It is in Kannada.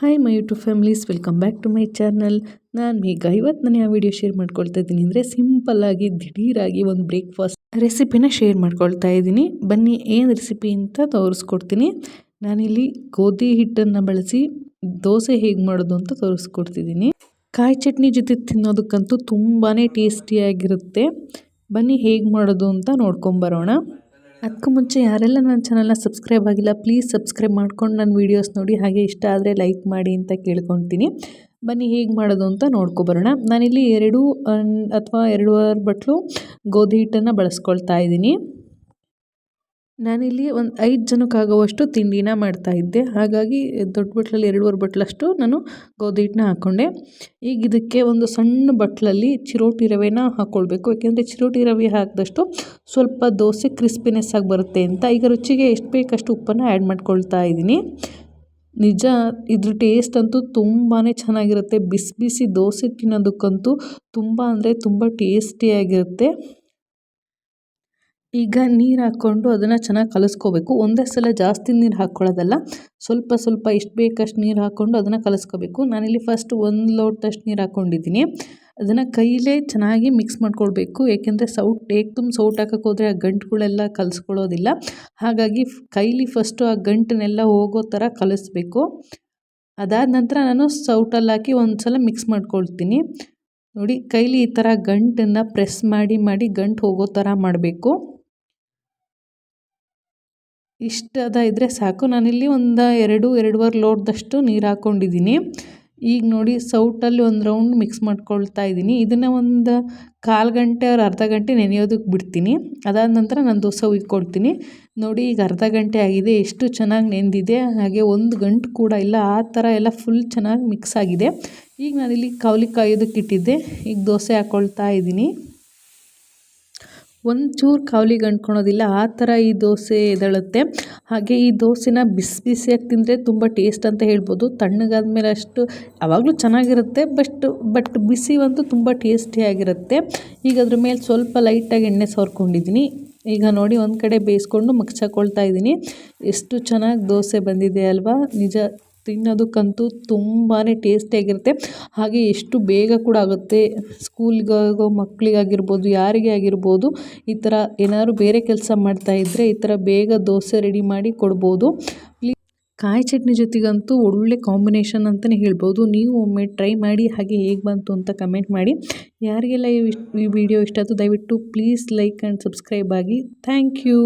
Hi my YouTube families welcome back to my channel ನಾನು ಈಗ ಇವತ್ತು ನಾನು ಯಾವ ವಿಡಿಯೋ ಶೇರ್ ಮಾಡ್ಕೊಳ್ತಾ ಇದ್ದೀನಿ. ಅಂದರೆ ಸಿಂಪಲ್ಲಾಗಿ ದಿಢೀರಾಗಿ ಒಂದು ಬ್ರೇಕ್ಫಾಸ್ಟ್ ರೆಸಿಪಿನ ಶೇರ್ ಮಾಡ್ಕೊಳ್ತಾ ಇದ್ದೀನಿ. ಬನ್ನಿ, ಏನು ರೆಸಿಪಿ ಅಂತ ತೋರಿಸ್ಕೊಡ್ತೀನಿ. ನಾನಿಲ್ಲಿ ಗೋಧಿ ಹಿಟ್ಟನ್ನು ಬಳಸಿ ದೋಸೆ ಹೇಗೆ ಮಾಡೋದು ಅಂತ ತೋರಿಸ್ಕೊಡ್ತಿದ್ದೀನಿ. ಕಾಯಿ ಚಟ್ನಿ ಜೊತೆ ತಿನ್ನೋದಕ್ಕಂತೂ ತುಂಬಾ ಟೇಸ್ಟಿಯಾಗಿರುತ್ತೆ ಬನ್ನಿ, ಹೇಗೆ ಮಾಡೋದು ಅಂತ ನೋಡ್ಕೊಂಬರೋಣ. ಅದಕ್ಕೂ ಮುಂಚೆ ಯಾರೆಲ್ಲ ನನ್ನ ಚಾನಲ್ನ ಸಬ್ಸ್ಕ್ರೈಬ್ ಆಗಿಲ್ಲ, ಪ್ಲೀಸ್ ಸಬ್ಸ್ಕ್ರೈಬ್ ಮಾಡ್ಕೊಂಡು ನನ್ನ ವೀಡಿಯೋಸ್ ನೋಡಿ. ಹಾಗೆ ಇಷ್ಟ ಆದರೆ ಲೈಕ್ ಮಾಡಿ ಅಂತ ಕೇಳ್ಕೊತೀನಿ ಬನ್ನಿ ಹೇಗೆ ಮಾಡೋದು ಅಂತ ನೋಡ್ಕೊಬರೋಣ ನಾನಿಲ್ಲಿ ಎರಡು ಅಥವಾ ಎರಡೂವರೆ ಬಟ್ಲು ಗೋಧಿ ಹಿಟ್ಟನ್ನು ಬಳಸ್ಕೊಳ್ತಾ ಇದ್ದೀನಿ. ನಾನಿಲ್ಲಿ ಒಂದು ಐದು ಜನಕ್ಕಾಗುವಷ್ಟು ತಿಂಡಿನ ಮಾಡ್ತಾಯಿದ್ದೆ ಹಾಗಾಗಿ ದೊಡ್ಡ ಬಟ್ಲಲ್ಲಿ ಎರಡೂವರೆ ಬಟ್ಲಷ್ಟು ನಾನು ಗೋಧಿ ಹಿಟ್ಟನ್ನ ಹಾಕ್ಕೊಂಡೆ ಈಗ ಇದಕ್ಕೆ ಒಂದು ಸಣ್ಣ ಬಟ್ಲಲ್ಲಿ ಚಿರೋಟಿ ರವೆನ ಹಾಕ್ಕೊಳ್ಬೇಕು ಯಾಕೆಂದರೆ ಚಿರೋಟಿ ರವೆ ಹಾಕಿದಷ್ಟು ಸ್ವಲ್ಪ ದೋಸೆ ಕ್ರಿಸ್ಪಿನೆಸ್ ಆಗಿ ಬರುತ್ತೆ ಅಂತ ಈಗ ರುಚಿಗೆ ಎಷ್ಟು ಬೇಕಷ್ಟು ಉಪ್ಪನ್ನು ಆ್ಯಡ್ ಮಾಡ್ಕೊಳ್ತಾ ಇದ್ದೀನಿ. ನಿಜ ಇದ್ರ ಟೇಸ್ಟ್ ಅಂತೂ ತುಂಬಾ ಚೆನ್ನಾಗಿರುತ್ತೆ. ಬಿಸಿ ಬಿಸಿ ದೋಸೆ ತಿನ್ನೋದಕ್ಕಂತೂ ತುಂಬ ಅಂದರೆ ತುಂಬ ಟೇಸ್ಟಿಯಾಗಿರುತ್ತೆ. ಈಗ ನೀರು ಹಾಕ್ಕೊಂಡು ಅದನ್ನು ಚೆನ್ನಾಗಿ ಕಲಿಸ್ಕೋಬೇಕು. ಒಂದೇ ಸಲ ಜಾಸ್ತಿ ನೀರು ಹಾಕ್ಕೊಳ್ಳೋದಲ್ಲ ಸ್ವಲ್ಪ ಸ್ವಲ್ಪ ಎಷ್ಟು ಬೇಕಷ್ಟು ನೀರು ಹಾಕ್ಕೊಂಡು ಅದನ್ನು ಕಲಿಸ್ಕೋಬೇಕು. ನಾನಿಲ್ಲಿ ಫಸ್ಟ್ ಒಂದು ಲೋಟದಷ್ಟು ನೀರು ಹಾಕ್ಕೊಂಡಿದ್ದೀನಿ ಅದನ್ನು ಕೈಲೇ ಚೆನ್ನಾಗಿ ಮಿಕ್ಸ್ ಮಾಡ್ಕೊಳ್ಬೇಕು. ಏಕೆಂದರೆ ಸೌಟ್ ಹೇಗೆ ತುಂಬ ಸೌಟ್ ಹಾಕೋಕೆ ಹೋದರೆ ಆ ಗಂಟುಗಳೆಲ್ಲ ಕಲಿಸ್ಕೊಳ್ಳೋದಿಲ್ಲ ಹಾಗಾಗಿ ಕೈಲಿ ಫಸ್ಟು ಆ ಗಂಟನ್ನೆಲ್ಲ ಹೋಗೋ ಥರ ಕಲಿಸ್ಬೇಕು. ಅದಾದ ನಂತರ ನಾನು ಸೌಟಲ್ಲಿ ಹಾಕಿ ಒಂದು ಸಲ ಮಿಕ್ಸ್ ಮಾಡ್ಕೊಳ್ತೀನಿ. ನೋಡಿ, ಕೈಲಿ ಈ ಥರ ಗಂಟನ್ನು ಪ್ರೆಸ್ ಮಾಡಿ ಮಾಡಿ ಗಂಟು ಹೋಗೋ ಥರ ಮಾಡಬೇಕು. ಇಷ್ಟದ ಇದ್ದರೆ ಸಾಕು. ನಾನಿಲ್ಲಿ ಒಂದು ಎರಡು, ಎರಡೂವರೆ ಲೋಟದಷ್ಟು ನೀರು ಹಾಕ್ಕೊಂಡಿದ್ದೀನಿ ಈಗ ನೋಡಿ ಸೌಟಲ್ಲಿ ಒಂದು ರೌಂಡ್ ಮಿಕ್ಸ್ ಮಾಡ್ಕೊಳ್ತಾ ಇದ್ದೀನಿ ಇದನ್ನು ಒಂದು ಕಾಲು ಗಂಟೆ ಅವ್ರು ಅರ್ಧ ಗಂಟೆ ನೆನೆಯೋದಕ್ಕೆ ಬಿಡ್ತೀನಿ. ಅದಾದ ನಂತರ ನಾನು ದೋಸೆ ಉಯ್ಕೊಳ್ತೀನಿ ನೋಡಿ ಈಗ ಅರ್ಧ ಗಂಟೆ ಆಗಿದೆ. ಎಷ್ಟು ಚೆನ್ನಾಗಿ ನೆಂದಿದೆ. ಹಾಗೆ ಒಂದು ಗಂಟು ಕೂಡ ಇಲ್ಲ. ಆ ಥರ ಎಲ್ಲ ಫುಲ್ ಚೆನ್ನಾಗಿ ಮಿಕ್ಸ್ ಆಗಿದೆ. ಈಗ ನಾನಿಲ್ಲಿ ಕಾವಲಿ ಕಾಯೋದಕ್ಕೆ ಇಟ್ಟಿದ್ದೆ. ಈಗ ದೋಸೆ ಹಾಕ್ಕೊಳ್ತಾ ಇದ್ದೀನಿ ಒಂಚೂರು ಕಾವಲಿಗೆ ಅಂಟ್ಕೊಳೋದಿಲ್ಲ ಆ ಥರ ಈ ದೋಸೆ ಎದಳುತ್ತೆ. ಹಾಗೆ ಈ ದೋಸೆನ ಬಿಸಿ ಬಿಸಿಯಾಗಿ ತಿಂದರೆ ತುಂಬ ಟೇಸ್ಟ್ ಅಂತ ಹೇಳ್ಬೋದು. ತಣ್ಣಗಾದ್ಮೇಲೆ ಅಷ್ಟು ಯಾವಾಗಲೂ ಚೆನ್ನಾಗಿರುತ್ತೆ, ಬಟ್ ಬಟ್ ಬಿಸಿ ಅಂತೂ ತುಂಬ ಟೇಸ್ಟಿಯಾಗಿರುತ್ತೆ ಈಗ ಅದ್ರ ಮೇಲೆ ಸ್ವಲ್ಪ ಲೈಟಾಗಿ ಎಣ್ಣೆ ಸವರ್ಕೊಂಡಿದ್ದೀನಿ ಈಗ ನೋಡಿ ಒಂದು ಕಡೆ ಬೇಯಿಸ್ಕೊಂಡು ಮಗ್ಚಾಕೊಳ್ತಾ ಇದ್ದೀನಿ ಎಷ್ಟು ಚೆನ್ನಾಗಿ ದೋಸೆ ಬಂದಿದೆ ಅಲ್ವಾ? ನಿಜ ತಿನ್ನೋದಕ್ಕಂತೂ ತುಂಬಾ ಟೇಸ್ಟಿಯಾಗಿರುತ್ತೆ. ಹಾಗೆ ಎಷ್ಟು ಬೇಗ ಕೂಡ ಆಗುತ್ತೆ. ಸ್ಕೂಲ್ಗಾಗೋ ಮಕ್ಕಳಿಗಾಗಿರ್ಬೋದು ಯಾರಿಗೆ ಆಗಿರ್ಬೋದು, ಈ ಥರ ಏನಾದ್ರು ಬೇರೆ ಕೆಲಸ ಮಾಡ್ತಾಯಿದ್ರೆ ಈ ಥರ ಬೇಗ ದೋಸೆ ರೆಡಿ ಮಾಡಿ ಕೊಡ್ಬೋದು. ಕಾಯಿ ಚಟ್ನಿ ಜೊತೆಗಂತೂ ಒಳ್ಳೆ ಕಾಂಬಿನೇಷನ್ ಅಂತಲೇ ಹೇಳ್ಬೋದು. ನೀವು ಒಮ್ಮೆ ಟ್ರೈ ಮಾಡಿ, ಹಾಗೆ ಹೇಗೆ ಬಂತು ಅಂತ ಕಮೆಂಟ್ ಮಾಡಿ. ಯಾರಿಗೆಲ್ಲ ಈ ವಿಡಿಯೋ ಇಷ್ಟ ಆಯಿತು ದಯವಿಟ್ಟು ಪ್ಲೀಸ್ ಲೈಕ್ ಆ್ಯಂಡ್ ಸಬ್ಸ್ಕ್ರೈಬ್ ಆಗಿ. Thank you.